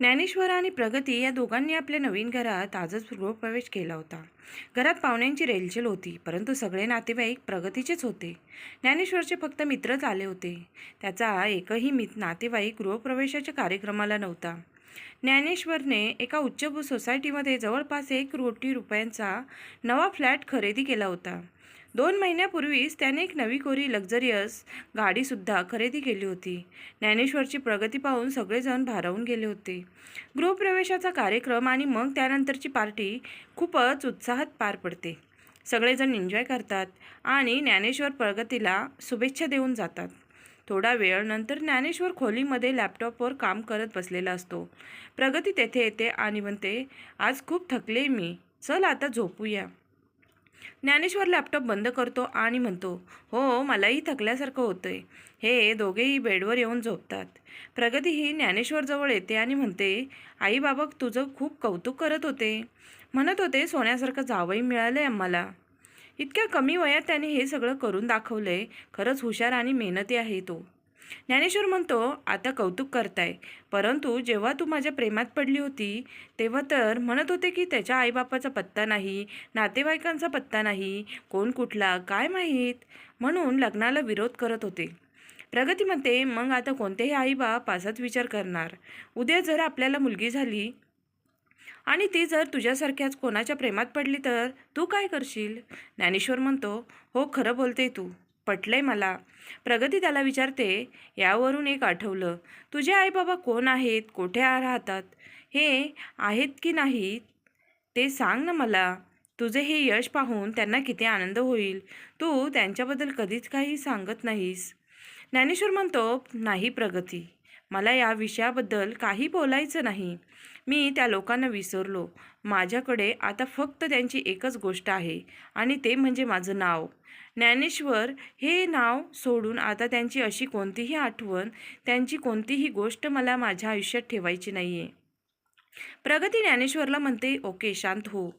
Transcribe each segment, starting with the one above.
ज्ञानेश्वर आणि प्रगती या दोघांनी आपल्या नवीन घरात आजच गृहप्रवेश केला होता. घरात पाहुण्यांची रेलचेल होती परंतु सगळे नातेवाईक प्रगतीचेच होते. ज्ञानेश्वरचे फक्त मित्रच आले होते. त्याचा एकही मित नातेवाईक गृहप्रवेशाच्या कार्यक्रमाला नव्हता. ज्ञानेश्वरने एका उच्च सोसायटीमध्ये जवळपास एक कोटी रुपयांचा नवा फ्लॅट खरेदी केला होता. दोन महिन्यापूर्वीच त्याने एक नवी कोरी लक्झरियस गाडीसुद्धा खरेदी केली होती. ज्ञानेश्वरची प्रगती पाहून सगळेजण भारावून गेले होते. गृहप्रवेशाचा कार्यक्रम आणि मग त्यानंतरची पार्टी खूपच उत्साहात पार पडते. सगळेजण एन्जॉय करतात आणि ज्ञानेश्वर प्रगतीला शुभेच्छा देऊन जातात. थोडा वेळ नंतर ज्ञानेश्वर खोलीमध्ये लॅपटॉपवर काम करत बसलेला असतो. प्रगती तेथे येते आणि म्हणते आज खूप थकले मी. चल आता झोपूया. ज्ञानेश्वर लॅपटॉप बंद करतो आणि म्हणतो हो मलाही थकल्यासारखं होतंय. हे दोघेही बेडवर येऊन झोपतात. प्रगती ही ज्ञानेश्वरजवळ येते आणि म्हणते आई बाबा तुझं खूप कौतुक करत होते. म्हणत होते सोन्यासारखं जावई आहे आम्हाला. इतक्या कमी वयात त्याने हे सगळं करून दाखवलं आहे खरंच हुशार आणि मेहनती आहे तो. ज्ञानेश्वर म्हणतो आता कौतुक करताय. परंतु जेव्हा तू माझ्या प्रेमात पडली होती तेव्हा तर म्हणत होते की त्याच्या आईबापाचा पत्ता नाही नातेवाईकांचा पत्ता नाही कोण कुठला काय माहीत? म्हणून लग्नाला विरोध करत होते. प्रगती म्हणते मग आता कोणतेही आईबाप असाच विचार करणार? उद्या जर आपल्याला मुलगी झाली आणि ती जर तुझ्यासारख्याच कोणाच्या प्रेमात पडली तर तू काय करशील? ज्ञानेश्वर म्हणतो हो खरं बोलते तू. पटलंय मला. प्रगती त्याला विचारते यावरून एक आठवलं. तुझे आई बाबा कोण आहेत? कोठे राहतात? हे आहेत की नाहीत ते सांग ना मला. तुझे हे यश पाहून त्यांना किती आनंद होईल. तू त्यांच्याबद्दल कधीच काही सांगत नाहीस. ज्ञानेश्वर म्हणतो नाही प्रगती. मला या विषयाबद्दल काही बोलायचं नाही. मी त्या लोकांना विसरलो. माझ्याकडे आता फक्त त्यांची एकच गोष्ट आहे आणि ते म्हणजे माझं नाव. ज्ञानेश्वर हे नाव सोडून आता त्यांची अशी कोणतीही आठवण त्यांची कोणतीही गोष्ट मला माझ्या आयुष्यात ठेवायची नाही आहे प्रगती ज्ञानेश्वरला म्हणते ओके शांत हो.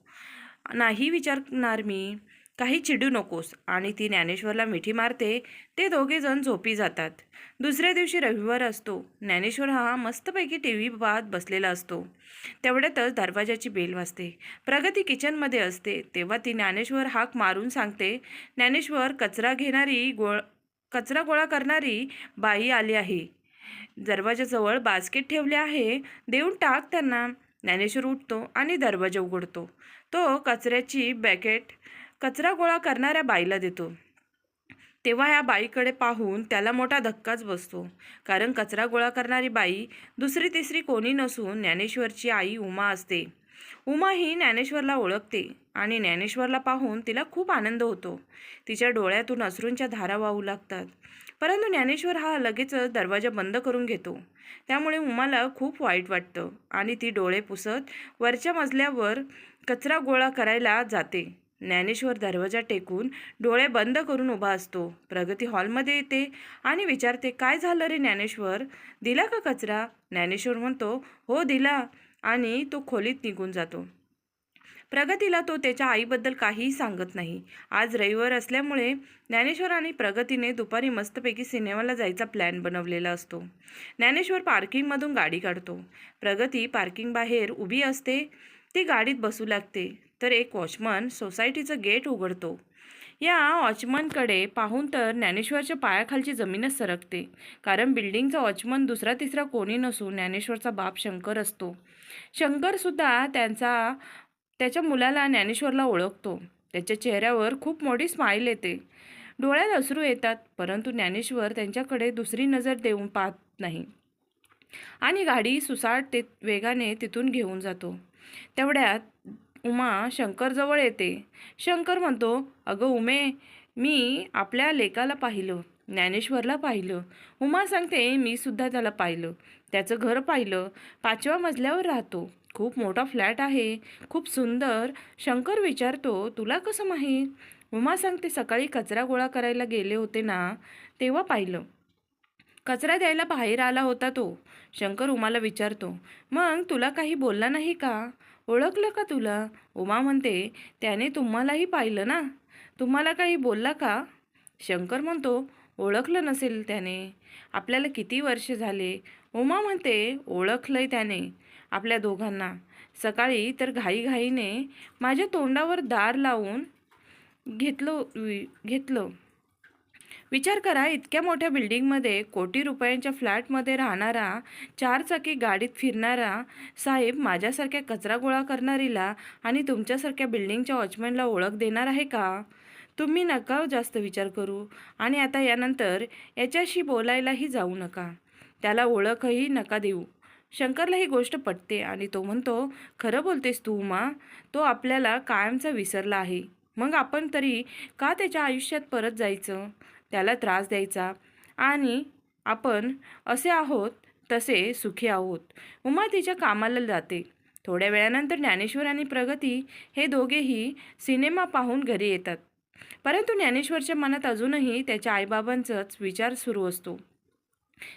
नाही विचारणार मी. काही चिडू नकोस आणि ती ज्ञानेश्वरला मिठी मारते ते दोघेजण झोपी जातात. दुसऱ्या दिवशी रविवार असतो. ज्ञानेश्वर हा मस्तपैकी टी व्ही पाहत बसलेला असतो. तेवढ्यातच दरवाजाची बेल वाजते. प्रगती किचनमध्ये असते. तेव्हा ती ज्ञानेश्वर हाक मारून सांगते ज्ञानेश्वर कचरा घेणारी गोळ कचरा गोळा करणारी बाई आली आहे. दरवाजाजवळ बास्केट ठेवले आहे. देऊन टाक त्यांना. ज्ञानेश्वर उठतो आणि दरवाजा उघडतो. तो कचऱ्याची बॅकेट कचरा गोळा करणाऱ्या बाईला देतो. तेव्हा या बाईकडे पाहून त्याला मोठा धक्काच बसतो. कारण कचरा गोळा करणारी बाई दुसरी तिसरी कोणी नसून ज्ञानेश्वरची आई उमा असते. उमा ही ज्ञानेश्वरला ओळखते आणि ज्ञानेश्वरला पाहून तिला खूप आनंद होतो. तिच्या डोळ्यातून अश्रूंच्या धारा वाहू लागतात. परंतु ज्ञानेश्वर हा लगेचच दरवाजा बंद करून घेतो. त्यामुळे उमाला खूप वाईट वाटतं आणि ती डोळे पुसत वरच्या मजल्यावर कचरा गोळा करायला जाते. ज्ञानेश्वर दरवाजा टेकून डोळे बंद करून उभा असतो. प्रगती हॉलमध्ये येते आणि विचारते काय झालं रे ज्ञानेश्वर? दिला का कचरा? ज्ञानेश्वर म्हणतो हो दिला. आणि तो खोलीत निघून जातो. प्रगतीला तो त्याच्या आईबद्दल काहीही सांगत नाही. आज रविवार असल्यामुळे ज्ञानेश्वर आणि प्रगतीने दुपारी मस्तपैकी सिनेमाला जायचा प्लॅन बनवलेला असतो. ज्ञानेश्वर पार्किंगमधून गाडी काढतो. प्रगती पार्किंग बाहेर उभी असते. ती गाडीत बसू लागते. तर एक वॉचमन सोसायटीचं गेट उघडतो. या वॉचमनकडे पाहून तर ज्ञानेश्वरच्या पायाखालची जमीनच सरकते. कारण बिल्डिंगचा वॉचमन दुसरा तिसरा कोणी नसून ज्ञानेश्वरचा बाप शंकर असतो. शंकरसुद्धा त्यांचा त्याच्या मुलाला ज्ञानेश्वरला ओळखतो. त्याच्या चेहऱ्यावर खूप मोठी स्माईल येते. डोळ्यात अश्रू येतात परंतु ज्ञानेश्वर त्यांच्याकडे दुसरी नजर देऊन पाहत नाही. आणि गाडी सुसाट ते वेगाने तिथून घेऊन जातो. तेवढ्यात उमा शंकरजवळ येते. शंकर म्हणतो अगं उमे मी आपल्या लेकाला पाहिलं ज्ञानेश्वरला पाहिलं. उमा सांगते मी सुद्धा त्याला पाहिलं. त्याचं घर पाहिलं. पाचव्या मजल्यावर राहतो. खूप मोठा फ्लॅट आहे. खूप सुंदर. शंकर विचारतो तुला कसं माहीत उमा सांगते सकाळी कचरा गोळा करायला गेले होते ना तेव्हा पाहिलं. कचरा द्यायला बाहेर आला होता तो शंकर उमाला विचारतो मग तुला काही बोलला नाही का? ओळखलं का तुला? उमा म्हणते त्याने तुम्हालाही पाहिलं ना? तुम्हाला काही बोलला का? शंकर म्हणतो ओळखलं नसेल त्याने. आपल्याला किती वर्ष झाले? उमा म्हणते ओळखलंय त्याने. आपल्या दोघांना. सकाळी तर घाईघाईने माझ्या तोंडावर दार लावून घेतलं वि- घेतलं. विचार करा इतक्या मोठ्या बिल्डिंगमध्ये कोटी रुपयांच्या फ्लॅटमध्ये राहणारा चारचाकी गाडीत फिरणारा साहेब माझ्यासारख्या कचरा गोळा करणारीला आणि तुमच्यासारख्या बिल्डिंगच्या वॉचमॅनला ओळख देणार आहे का? तुम्ही नका हो जास्त विचार करू. आणि आता यानंतर याच्याशी बोलायलाही जाऊ नका. त्याला ओळखही नका देऊ. शंकरला ही गोष्ट पटते आणि तो म्हणतो खरं बोलतेस तू उमा तो आपल्याला कायमचा विसरला आहे. मग आपण तरी का त्याच्या आयुष्यात परत जायचं? त्याला त्रास द्यायचा. आणि आपण असे आहोत तसे सुखी आहोत. उमा तिच्या कामाला जाते. थोड्या वेळानंतर ज्ञानेश्वर आणि प्रगती हे दोघेही सिनेमा पाहून घरी येतात. परंतु ज्ञानेश्वरच्या मनात अजूनही त्याच्या आईबाबांचाच विचार सुरू असतो.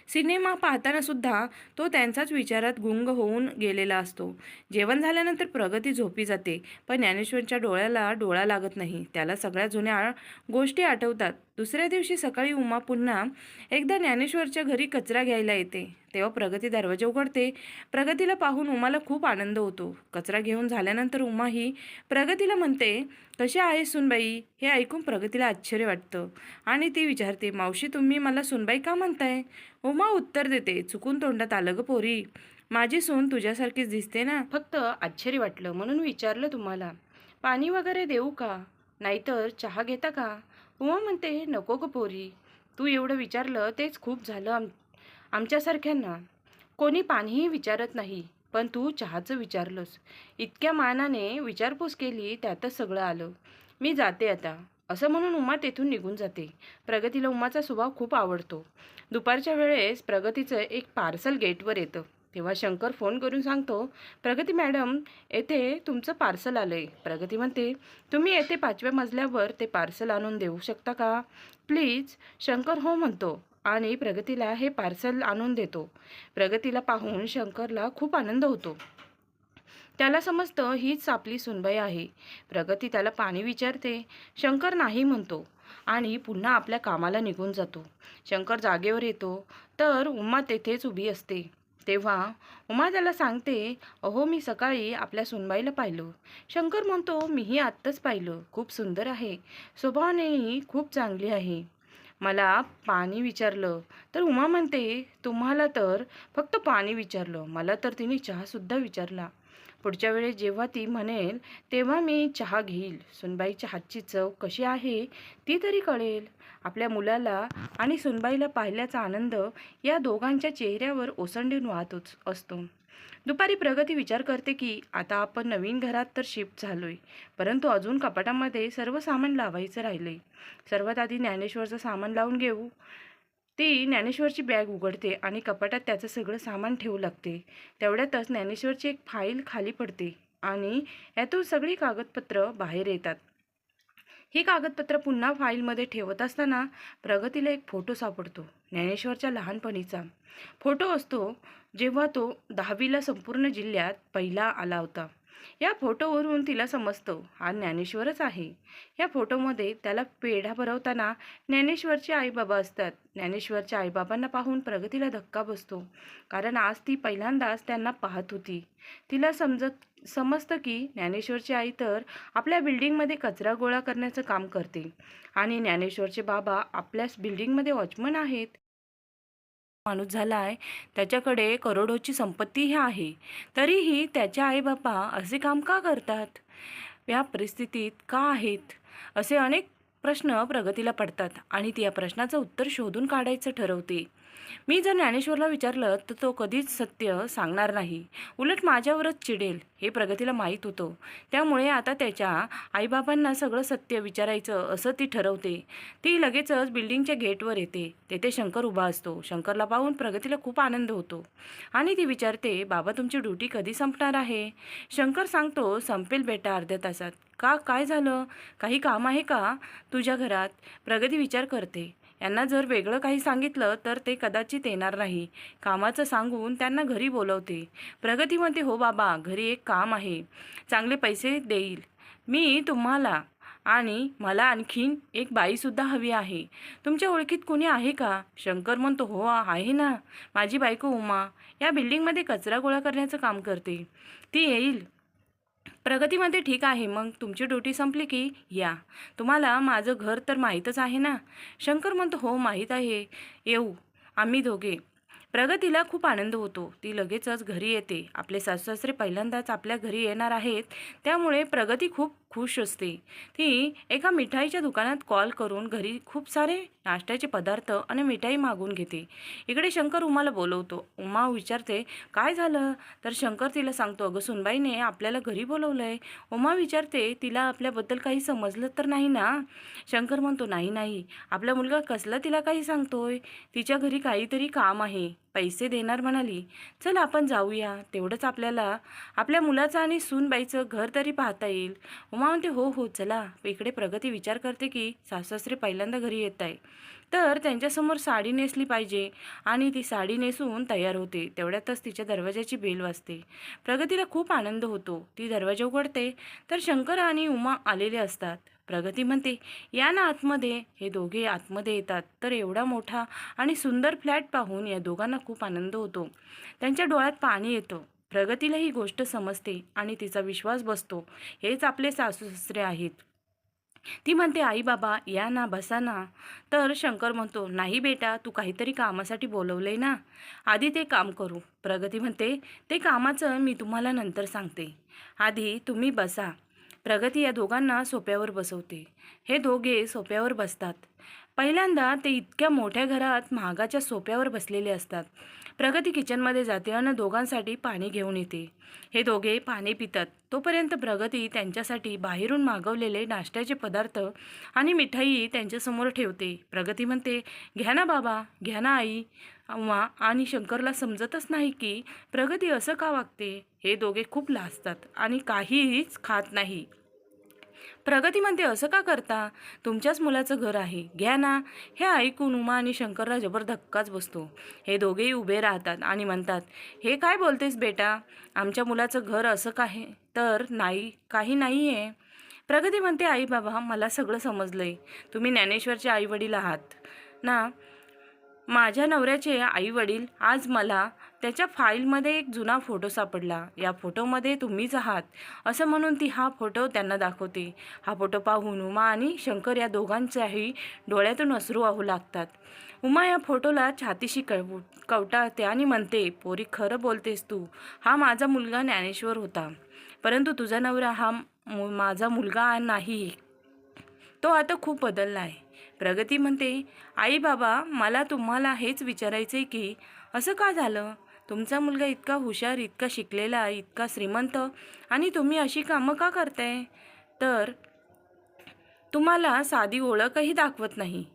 सिनेमा पाहताना सुद्धा तो त्यांचाच विचारात गुंग होऊन गेलेला असतो. जेवण झाल्यानंतर प्रगती झोपी जाते पण ज्ञानेश्वरच्या डोळ्याला डोळा लागत नाही. त्याला सगळ्या जुन्या गोष्टी आठवतात. दुसऱ्या दिवशी सकाळी उमा पुन्हा एकदा ज्ञानेश्वरच्या घरी कचरा घ्यायला येते. तेव्हा प्रगती दरवाजा उघडते. प्रगतीला पाहून उमाला खूप आनंद होतो. कचरा घेऊन झाल्यानंतर उमा ही प्रगतीला म्हणते कशी आहे सुनबाई? हे ऐकून प्रगतीला आश्चर्य वाटतं. आणि ती विचारते मावशी तुम्ही मला सुनबाई का म्हणताय? उमा उत्तर देते चुकून तोंडात आलं ग पोरी. माझी सून तुझ्यासारखीच दिसते ना. फक्त आश्चर्य वाटलं म्हणून विचारलं तुम्हाला पाणी वगैरे देऊ का? नाहीतर चहा घेता का? उमा म्हणते नको ग पोरी. तू एवढं विचारलं तेच खूप झालं आम आमच्यासारख्यांना. कोणी पाणीही विचारत नाही पण तू चहाचं विचारलंस. इतक्या मानाने विचारपूस केली त्यातच सगळं आलं. मी जाते आता. असं म्हणून उमा तेथून निघून जाते. प्रगतीला उमाचा स्वभाव खूप आवडतो. दुपारच्या वेळेस प्रगतीचं एक पार्सल गेटवर येतं. तेव्हा शंकर फोन करून सांगतो प्रगती मॅडम येथे तुमचं पार्सल आलं आहे प्रगती म्हणते तुम्ही येथे पाचव्या मजल्यावर ते पार्सल आणून देऊ शकता का? प्लीज शंकर हो म्हणतो आणि प्रगतीला हे पार्सल आणून देतो. प्रगतीला पाहून शंकरला खूप आनंद होतो. त्याला समजतं हीच आपली सुनबाई आहे. प्रगती त्याला पाणी विचारते शंकर नाही म्हणतो आणि पुन्हा आपल्या कामाला निघून जातो. शंकर जागेवर येतो तर उम्मा तेथेच उभी असते. तेव्हा उमा त्याला सांगते अहो मी सकाळी आपल्या सुनबाईला पाहिलो. शंकर म्हणतो मीही आत्ताच पाहिलं. खूप सुंदर आहे. स्वभावानेही खूप चांगली आहे. मला पाणी विचारलं. तर उमा म्हणते तुम्हाला तर फक्त पाणी विचारलं. मला तर तिने चहासुद्धा विचारला. पुढच्या वेळेस जेव्हा ती म्हणेल तेव्हा मी चहा घेईल. सुनबाईच्या हातची चव कशी आहे ती तरी कळेल. आपल्या मुलाला आणि सुनबाईला पाहिल्याचा आनंद या दोघांच्या चेहऱ्यावर ओसंडून वाहतोच असतो. दुपारी प्रगती विचार करते की आता आपण नवीन घरात तर शिफ्ट झालोय. परंतु अजून कपाटामध्ये सर्व सामान लावायचं राहिलंय. सर्वात आधी ज्ञानेश्वरचं सामान लावून घेऊ. ती ज्ञानेश्वरची बॅग उघडते आणि कपाटात त्याचं सगळं सामान ठेवू लागते. तेवढ्यातच ज्ञानेश्वरची एक फाईल खाली पडते आणि यातून सगळी कागदपत्र बाहेर येतात. ही कागदपत्र पुन्हा फाईलमध्ये ठेवत असताना प्रगतीला एक फोटो सापडतो ज्ञानेश्वरच्या लहानपणीचा. फोटो असतो जेव्हा तो दहावीला संपूर्ण जिल्ह्यात पहिला आला होता. या फोटोवरून तिला समजतं हा ज्ञानेश्वरच आहे. या फोटोमध्ये त्याला पेढा भरवताना ज्ञानेश्वरचे आईबाबा असतात. ज्ञानेश्वरच्या आईबाबांना पाहून प्रगतीला धक्का बसतो. कारण आज ती पहिल्यांदाच त्यांना पाहत होती. तिला समजत समजतं की ज्ञानेश्वरची आई तर आपल्या बिल्डिंगमध्ये कचरा गोळा करण्याचं काम करते. आणि ज्ञानेश्वरचे बाबा आपल्याच बिल्डिंगमध्ये वॉचमन आहेत. माणूस झाला आहे त्याच्याकडे करोडोची संपत्तीही आहे. तरीही त्याच्या आईबापा असे काम का करतात? या परिस्थितीत का आहेत? असे अनेक प्रश्न प्रगतीला पडतात आणि ती या प्रश्नाचं उत्तर शोधून काढायचं ठरवते. मी जर ज्ञानेश्वरला विचारलं तर तो कधीच सत्य सांगणार नाही. उलट माझ्यावरच चिडेल हे प्रगतीला माहीत होतं. त्यामुळे आता त्याच्या आईबाबांना सगळं सत्य विचारायचं असं ती ठरवते. ती लगेचच बिल्डिंगच्या गेटवर येते. तेथे शंकर उभा असतो. शंकरला पाहून प्रगतीला खूप आनंद होतो. आणि ती विचारते बाबा तुमची ड्युटी कधी संपणार आहे? शंकर सांगतो संपेल बेटा अर्ध्या तासात. का? काय झालं? काही काम आहे का तुझ्या घरात? प्रगती विचार करते. यांना जर वेगळं काही सांगितलं तर ते कदाचित येणार नाही. कामाचं सांगून त्यांना घरी बोलवते. प्रगती म्हणते हो बाबा घरी एक काम आहे. चांगले पैसे देईल. मी तुम्हाला आणि मला आणखीन एक बाईसुद्धा हवी आहे. तुमच्या ओळखीत कोणी आहे का? शंकर म्हणतो हो आहे ना. माझी बायको उमा. या बिल्डिंगमध्ये कचरा गोळा करण्याचं काम करते. ती येईल. प्रगतीमध्ये ठीक आहे मग तुमची ड्युटी संपली की या. तुम्हाला माझं घर तर माहीतच आहे ना? शंकर म्हणतो हो माहीत आहे. येऊ आम्ही दोघे. प्रगतीला खूप आनंद होतो. ती लगेचच घरी येते. आपले सासूसासरे पहिल्यांदाच आपल्या घरी येणार आहेत. त्यामुळे प्रगती खूप खुश असते. ती एका मिठाईच्या दुकानात कॉल करून घरी खूप सारे नाश्त्याचे पदार्थ आणि मिठाई मागून घेते. इकडे शंकर उमाला बोलवतो. उमा विचारते काय झालं? तर शंकर तिला सांगतो अगं सुनबाईने आपल्याला घरी बोलवलं आहे उमा विचारते तिला आपल्याबद्दल काही समजलं तर नाही ना? शंकर म्हणतो नाही नाही. आपला मुलगा कसला तिला काही सांगतोय? तिच्या घरी काहीतरी काम आहे. पैसे देणार म्हणाली. चल आपण जाऊया. तेवढंच आपल्याला आपल्या मुलाचं आणि सूनबाईचं घर तरी पाहता येईल. उमा म्हणते हो हो चला. इकडे प्रगती विचार करते की सासरे पहिल्यांदा घरी येत आहे तर त्यांच्यासमोर साडी नेसली पाहिजे आणि ती साडी नेसून तयार होते. तेवढ्यातच तिच्या दरवाजाची बेल वाजते. प्रगतीला खूप आनंद होतो. ती दरवाजा उघडते. तर शंकर आणि उमा आलेले असतात. प्रगती म्हणते या ना आतमध्ये. हे दोघे आतमध्ये येतात. तर एवढा मोठा आणि सुंदर फ्लॅट पाहून या दोघांना खूप आनंद होतो. त्यांच्या डोळ्यात पाणी येतं. प्रगतीला ही गोष्ट समजते आणि तिचा विश्वास बसतो. हेच आपले सासू सासरे आहेत. ती म्हणते आई बाबा या ना बसा ना. तर शंकर म्हणतो नाही बेटा तू काहीतरी कामासाठी बोलवले ना. आधी ते काम करू. प्रगती म्हणते ते कामाचं मी तुम्हाला नंतर सांगते. आधी तुम्ही बसा. प्रगती या दोघांना सोप्यावर बसवते. हे दोघे सोप्यावर बसतात. पहिल्यांदा ते इतक्या मोठ्या घरात महागाच्या सोप्यावर बसलेले असतात. प्रगती किचनमध्ये जाते आणि दोघांसाठी पाणी घेऊन येते. हे दोघे पाणी पितात. तोपर्यंत प्रगती त्यांच्यासाठी बाहेरून मागवलेले नाश्त्याचे पदार्थ आणि मिठाई त्यांच्यासमोर ठेवते. प्रगती म्हणते घ्या ना बाबा घ्या ना आई. अम्मा आणि शंकरला समजतच नाही की प्रगती असं का वागते. हे दोघे खूप लाजतात आणि काहीच खात नाही. प्रगती म्हणते असं का करता? तुमच्याच मुलाचं घर आहे. घ्या ना. हे ऐकून उमा आणि शंकरला जबर धक्काच बसतो. हे दोघेही उभे राहतात आणि म्हणतात हे काय बोलतेस बेटा? आमच्या मुलाचं घर असं काय तर नाही काही नाही आहे प्रगती म्हणते आई बाबा मला सगळं समजलं आहे तुम्ही ज्ञानेश्वरचे आई वडील आहात. ना. माझ्या नवऱ्याचे आई वडील आज मला त्याच्या फाईलमध्ये एक जुना फोटो सापडला. या फोटोमध्ये तुम्हीच आहात. असं म्हणून ती हा फोटो त्यांना दाखवते. हा फोटो पाहून उमा आणि शंकर या दोघांच्याही डोळ्यातून अश्रू वाहू लागतात. उमा या फोटोला छातीशी कव कवटाळते आणि म्हणते पोरी खरं बोलतेस तू. हा माझा मुलगा ज्ञानेश्वर होता. परंतु तुझा नवरा हा मु- माझा मुलगा नाही. तो आता खूप बदलला आहे. प्रगती म्हणते आई बाबा मला तुम्हाला हेच विचारायचे की असं का झालं? तुमचा मुलगा इतका हुशार इतका शिकलेला इतका श्रीमंत आणि तुम्ही अशी कामं का करताय? तर तुम्हाला साधी ओळखही दाखवत नाही.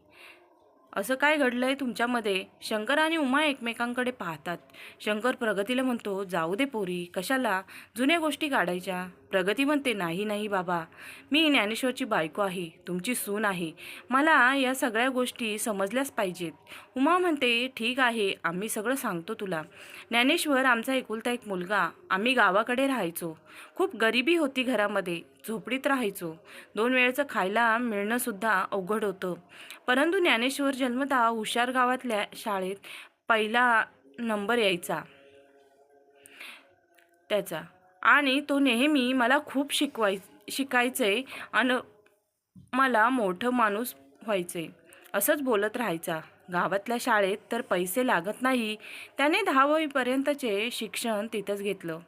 असं काय घडलं आहे तुमच्यामध्ये? शंकर आणि उमा एकमेकांकडे पाहतात. शंकर प्रगतीला म्हणतो जाऊ दे पोरी कशाला? जुन्या गोष्टी काढायच्या. प्रगती म्हणते नाही नाही बाबा. मी ज्ञानेश्वरची बायको आहे. तुमची सून आहे. मला या सगळ्या गोष्टी समजल्याच पाहिजेत. उमा म्हणते ठीक आहे. आम्ही सगळं सांगतो तुला. ज्ञानेश्वर आमचा एकुलता एक मुलगा. आम्ही गावाकडे राहायचो. खूप गरिबी होती घरामध्ये. झोपडीत राहायचो. दोन वेळचं खायला मिळणंसुद्धा अवघड होतं. परंतु ज्ञानेश्वर जन्मतः हुशार गावातल्या शाळेत पहिला नंबर यायचा. त्याचा. आणि तो नेहमी मला खूप शिकवाय शिकायचे आणि मला मोठं माणूस व्हायचे. असंच बोलत राहायचा. गावातल्या शाळेत तर पैसे लागत नाही. त्याने दहावीपर्यंतचे शिक्षण तिथंच घेतलं.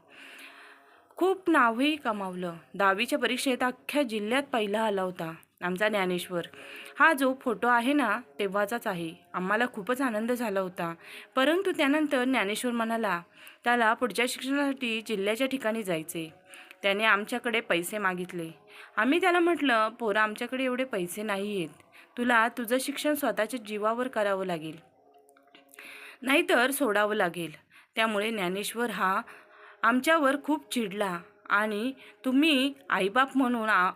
खूप नावही कमावलं. दहावीच्या परीक्षेत अख्ख्या जिल्ह्यात पहिला आला होता. आमचा ज्ञानेश्वर. हा जो फोटो आहे ना तेव्हाचाच आहे. आम्हाला खूपच आनंद झाला होता. परंतु त्यानंतर ज्ञानेश्वर म्हणाला त्याला पुढच्या शिक्षणासाठी जिल्ह्याच्या ठिकाणी जायचे त्याने आमच्याकडे पैसे मागितले. आम्ही त्याला म्हटलं पोरं आमच्याकडे एवढे पैसे नाही आहेत तुला तुझं शिक्षण स्वतःच्या जीवावर करावं लागेल. नाहीतर सोडावं लागेल. त्यामुळे ज्ञानेश्वर हा आमच्यावर खूप चिडला आणि तुम्ही आईबाप म्हणून आ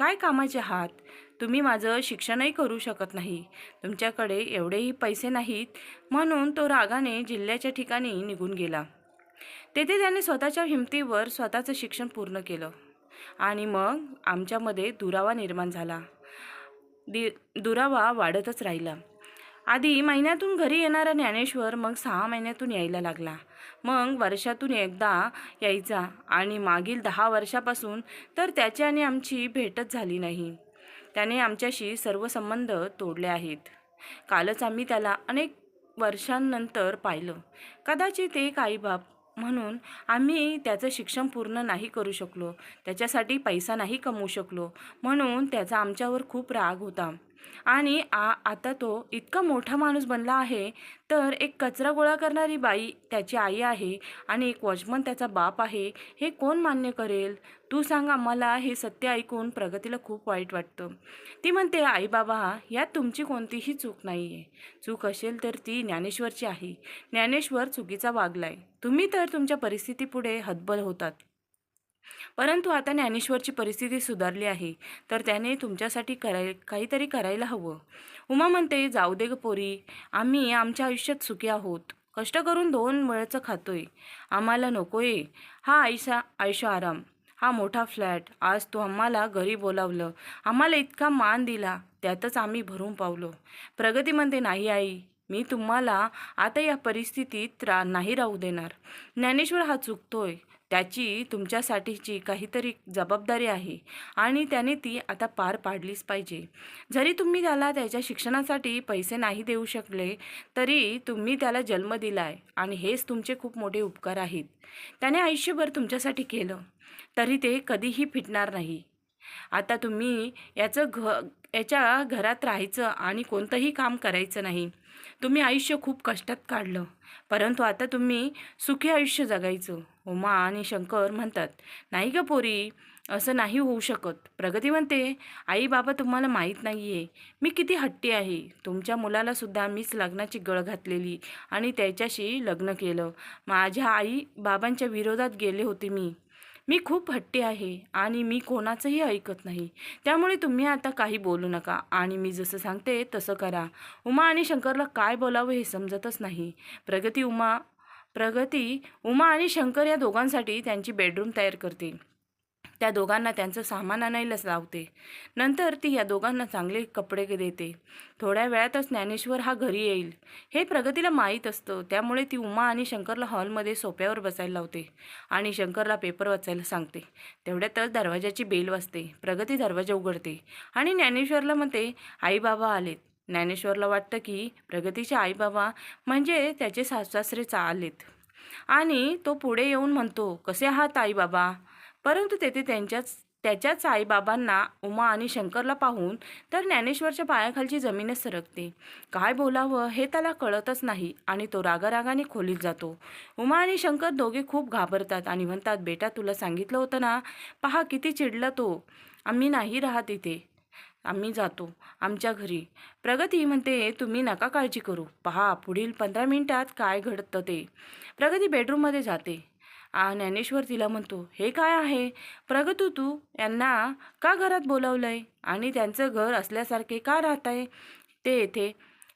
काय कामाचे आहात? तुम्ही माझं शिक्षणही करू शकत नाही. तुमच्याकडे एवढेही पैसे नाहीत म्हणून तो रागाने जिल्ह्याच्या ठिकाणी निघून गेला. तेथे त्याने स्वतःच्या हिमतीवर स्वतःचं शिक्षण पूर्ण केलं. आणि मग आमच्यामध्ये दुरावा निर्माण झाला. दि दुरावा वाढतच राहिला. आधी महिन्यातून घरी येणारा ज्ञानेश्वर मग सहा महिन्यातून यायला लागला. मग वर्षातून एकदा यायचा आणि मागील दहा वर्षापासून तर त्याची आणि आमची भेटच झाली नाही. त्याने आमच्याशी सर्व संबंध तोडले आहेत. कालच आम्ही त्याला अनेक वर्षांनंतर पाहिलं. कदाचित एक आईबाप म्हणून आम्ही त्याचं शिक्षण पूर्ण नाही करू शकलो. त्याच्यासाठी पैसा नाही कमवू शकलो. म्हणून त्याचा आमच्यावर खूप राग होता. आणि आ आता तो इतका मोठा माणूस बनला आहे तर एक कचरा गोळा करणारी बाई त्याची आई आहे आणि एक वॉचमन त्याचा बाप आहे हे कोण मान्य करेल? तू सांग आम्हाला हे सत्य ऐकून प्रगतीला खूप वाईट वाटतं. ती म्हणते आई बाबा यात तुमची कोणतीही चूक नाही आहे चूक असेल तर ती ज्ञानेश्वरची आहे. ज्ञानेश्वर चुकीचा वागलाय. तुम्ही तर तुमच्या परिस्थितीपुढे हतबल होतात. परंतु आता ज्ञानेश्वरची परिस्थिती सुधारली आहे. तर त्याने तुमच्यासाठी कराय काहीतरी करायला हवं. उमा म्हणते जाऊ दे ग पोरी. आम्ही आमच्या आयुष्यात सुखी आहोत. कष्ट करून दोन वेळचं खातोय. आम्हाला नकोय. हा आयशा आयुष्य आराम. हा मोठा फ्लॅट. आज तू आम्हाला घरी बोलावलं. आम्हाला इतका मान दिला. त्यातच आम्ही भरून पावलो. प्रगती म्हणते नाही आई. मी तुम्हाला आता या परिस्थितीत रा नाही राहू देणार. ज्ञानेश्वर हा चुकतोय. त्याची तुमच्यासाठीची काहीतरी जबाबदारी आहे. आणि त्याने ती आता पार पाडलीच पाहिजे. जरी तुम्ही त्याला त्याच्या शिक्षणासाठी पैसे नाही देऊ शकले तरी तुम्ही त्याला जन्म दिला आहे आणि हेच तुमचे खूप मोठे उपकार आहेत. त्याने आयुष्यभर तुमच्यासाठी केलं. तरी ते कधीही फिटणार नाही. आता तुम्ही याचं घ याच्या घरात राहायचं आणि कोणतंही काम करायचं नाही. तुम्ही आयुष्य खूप कष्टात काढलं. परंतु आता तुम्ही सुखी आयुष्य जगायचं. उमा आणि शंकर म्हणतात नाही ग पोरी असं नाही होऊ शकत. प्रगती म्हणते आई बाबा तुम्हाला माहीत नाही आहे मी किती हट्टी आहे. तुमच्या मुलालासुद्धा मीच लग्नाची गळ घातलेली आणि त्याच्याशी लग्न केलं. माझ्या आई बाबांच्या विरोधात गेले होते मी. मी खूप हट्टी आहे आणि मी कोणाचंही ऐकत नाही. त्यामुळे तुम्ही आता काही बोलू नका आणि मी जसं सांगते तसं करा. उमा आणि शंकरला काय बोलावं हे समजतच नाही. प्रगती उमा प्रगती उमा आणि शंकर या दोघांसाठी त्यांची बेडरूम तयार करते. त्या दोघांना त्यांचं सामान आणायलाच लावते. नंतर ती या दोघांना चांगले कपडे देते. थोड्या वेळातच ज्ञानेश्वर हा घरी येईल. हे प्रगतीला माहीत असतं. त्यामुळे ती उमा आणि शंकरला हॉलमध्ये सोप्यावर बसायला लावते आणि शंकरला पेपर वाचायला सांगते. तेवढ्यातच दरवाजाची बेल वाजते. प्रगती दरवाजा उघडते आणि ज्ञानेश्वरला म्हणते आई बाबा आलेत. ज्ञानेश्वरला वाटतं की प्रगतीचे आई बाबा म्हणजे त्याचे साससासरे आलेत. आणि तो पुढे येऊन म्हणतो कसे आहात आई बाबा परंतु तेथे त्यांच्याच त्याच्याच आईबाबांना उमा आणि शंकरला पाहून तर ज्ञानेश्वरच्या पायाखालची जमीनच सरकते. काय बोलावं हे त्याला कळतच नाही आणि तो रागारागाने खोलीत जातो. उमा आणि शंकर दोघे खूप घाबरतात आणि म्हणतात बेटा तुला सांगितलं होतं ना? पहा किती चिडला तो. आम्ही नाही राहत इथे. आम्ही जातो. आमच्या घरी. प्रगती म्हणते तुम्ही नका काळजी करू. पहा पुढील पंधरा मिनिटात काय घडतं ते. प्रगती बेडरूममध्ये जाते. आ ज्ञानेश्वर तिला म्हणतो हे काय आहे? प्रगतू तू? यांना का घरात बोलावलं आहे आणि त्यांचं घर असल्यासारखे का राहत आहे ते येथे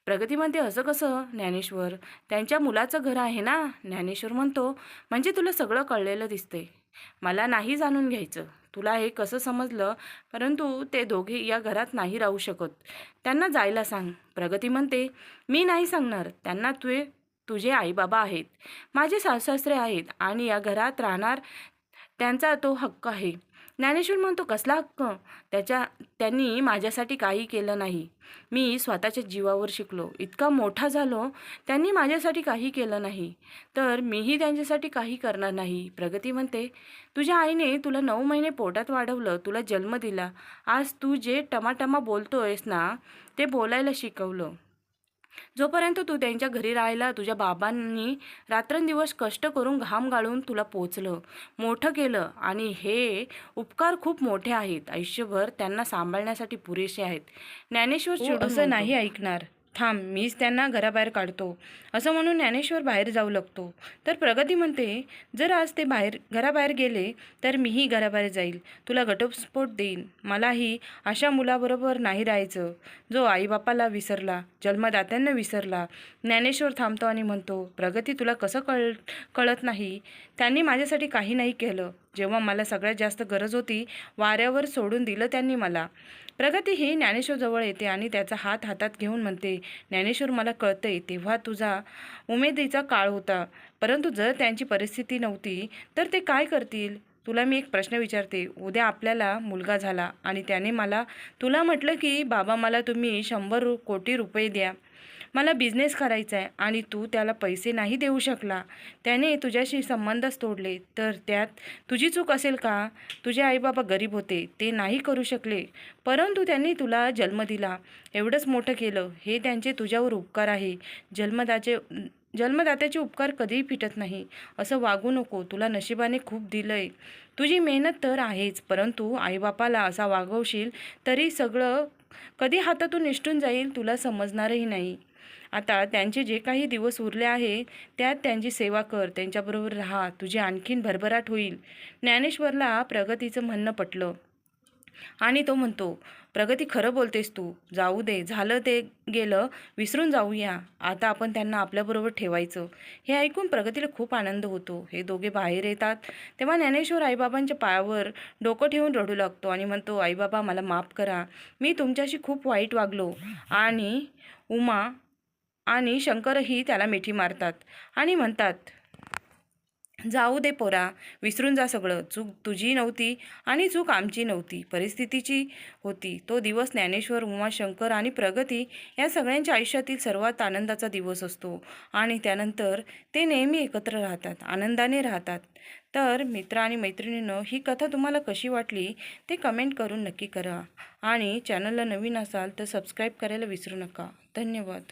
प्रगती म्हणते असं कसं ज्ञानेश्वर? त्यांच्या मुलाचं घर आहे ना? ज्ञानेश्वर म्हणतो म्हणजे तुला सगळं कळलेलं दिसतंय. मला नाही जाणून घ्यायचं. तुला हे कसं समजलं? परंतु ते दोघे या घरात नाही राहू शकत. त्यांना जायला सांग. प्रगती म्हणते मी नाही सांगणार. त्यांना तुझे तुझे आईबाबा आहेत. माझे सासरे आहेत आणि या घरात राहणार त्यांचा तो हक्क आहे. ज्ञानेश्वर म्हणतो कसला हक्क? त्याच्या त्यांनी माझ्यासाठी काही केलं नाही. मी स्वतःच्या जीवावर शिकलो. इतका मोठा झालो त्यांनी माझ्यासाठी काही केलं नाही. तर मीही त्यांच्यासाठी काही करणार नाही. प्रगती म्हणते तुझ्या आईने तुला नऊ महिने पोटात वाढवलं तुला जन्म दिला. आज तू जे टमाटमा बोलतोयस ना ते बोलायला शिकवलं. जोपर्यंत तू त्यांच्या घरी राहायला तुझ्या बाबांनी रात्रंदिवस कष्ट करून घाम गाळून तुला पोचलं मोठं केलं आणि हे उपकार खूप मोठे आहेत. आयुष्यभर त्यांना सांभाळण्यासाठी पुरेसे आहेत. ज्ञानेश्वर चिडून असं नाही ऐकणार. थांब मीच त्यांना घराबाहेर काढतो. असं म्हणून ज्ञानेश्वर बाहेर जाऊ लागतो. तर प्रगती म्हणते जर आज ते बाहेर घराबाहेर गेले तर मीही घराबाहेर जाईल. तुला घटस्फोट देईन. मलाही अशा मुलाबरोबर नाही राहायचं. जो आईबापाला विसरला जन्मदात्यांना विसरला ज्ञानेश्वर थांबतो आणि म्हणतो प्रगती तुला कसं कळ कळत नाही? त्यांनी माझ्यासाठी काही नाही केलं. जेव्हा मला सगळ्यात जास्त गरज होती वाऱ्यावर सोडून दिलं त्यांनी मला. प्रगती ही ज्ञानेश्वरजवळ येते आणि त्याचा हात हातात घेऊन म्हणते ज्ञानेश्वर मला कळतंय तेव्हा तुझा उमेदीचा काळ होता. परंतु जर त्यांची परिस्थिती नव्हती तर ते काय करतील? तुला मी एक प्रश्न विचारते. उद्या आपल्याला मुलगा झाला आणि त्याने मला तुला म्हटलं की बाबा मला तुम्ही शंभर रु कोटी रुपये द्या. मला बिझनेस करायचा आहे आणि तू त्याला पैसे नाही देऊ शकला. त्याने तुझ्याशी संबंधच तोडले. तर त्यात तुझी चूक असेल का? तुझे आईबाबा गरीब होते. ते नाही करू शकले. परंतु त्यांनी तुला जन्म दिला. एवढंच मोठं केलं. हे त्यांचे तुझ्यावर उपकार आहे. जन्मदाचे जन्मदात्याचे उपकार कधीही फिटत नाही. असं वागू नको. तुला नशिबाने खूप दिलंय. तुझी मेहनत तर आहेच. परंतु आईबापाला असा वागवशील तरी सगळं कधी हातातून निष्ठून जाईल तुला समजणारही नाही. आता त्यांचे जे काही दिवस उरले आहे त्यात त्यांची सेवा कर त्यांच्याबरोबर राहा तुझी आणखीन भरभराट होईल. ज्ञानेश्वरला प्रगतीचं म्हणणं पटलं. आणि तो म्हणतो प्रगती खरं बोलतेस तू. जाऊ दे. झालं ते गेलं विसरून जाऊया. आता आपण त्यांना आपल्याबरोबर ठेवायचं. हे ऐकून प्रगतीला खूप आनंद होतो. हे दोघे बाहेर येतात. तेव्हा ज्ञानेश्वर आईबाबांच्या पायावर डोकं ठेवून रडू लागतो आणि म्हणतो आईबाबा मला माफ करा. मी तुमच्याशी खूप वाईट वागलो. आणि उमा आणि शंकरही त्याला मिठी मारतात आणि म्हणतात जाऊ दे पोरा विसरून जा सगळं. चूक तुझी नव्हती आणि चूक आमची नव्हती. परिस्थितीची होती. तो दिवस ज्ञानेश्वर उमाशंकर आणि प्रगती या सगळ्यांच्या आयुष्यातील सर्वात आनंदाचा दिवस असतो. आणि त्यानंतर ते नेहमी एकत्र राहतात आनंदाने राहतात. तर मित्र आणि मैत्रिणीनं ही कथा तुम्हाला कशी वाटली ते कमेंट करून नक्की करा. आणि चॅनलला नवीन असाल तर सबस्क्राईब करायला विसरू नका. धन्यवाद.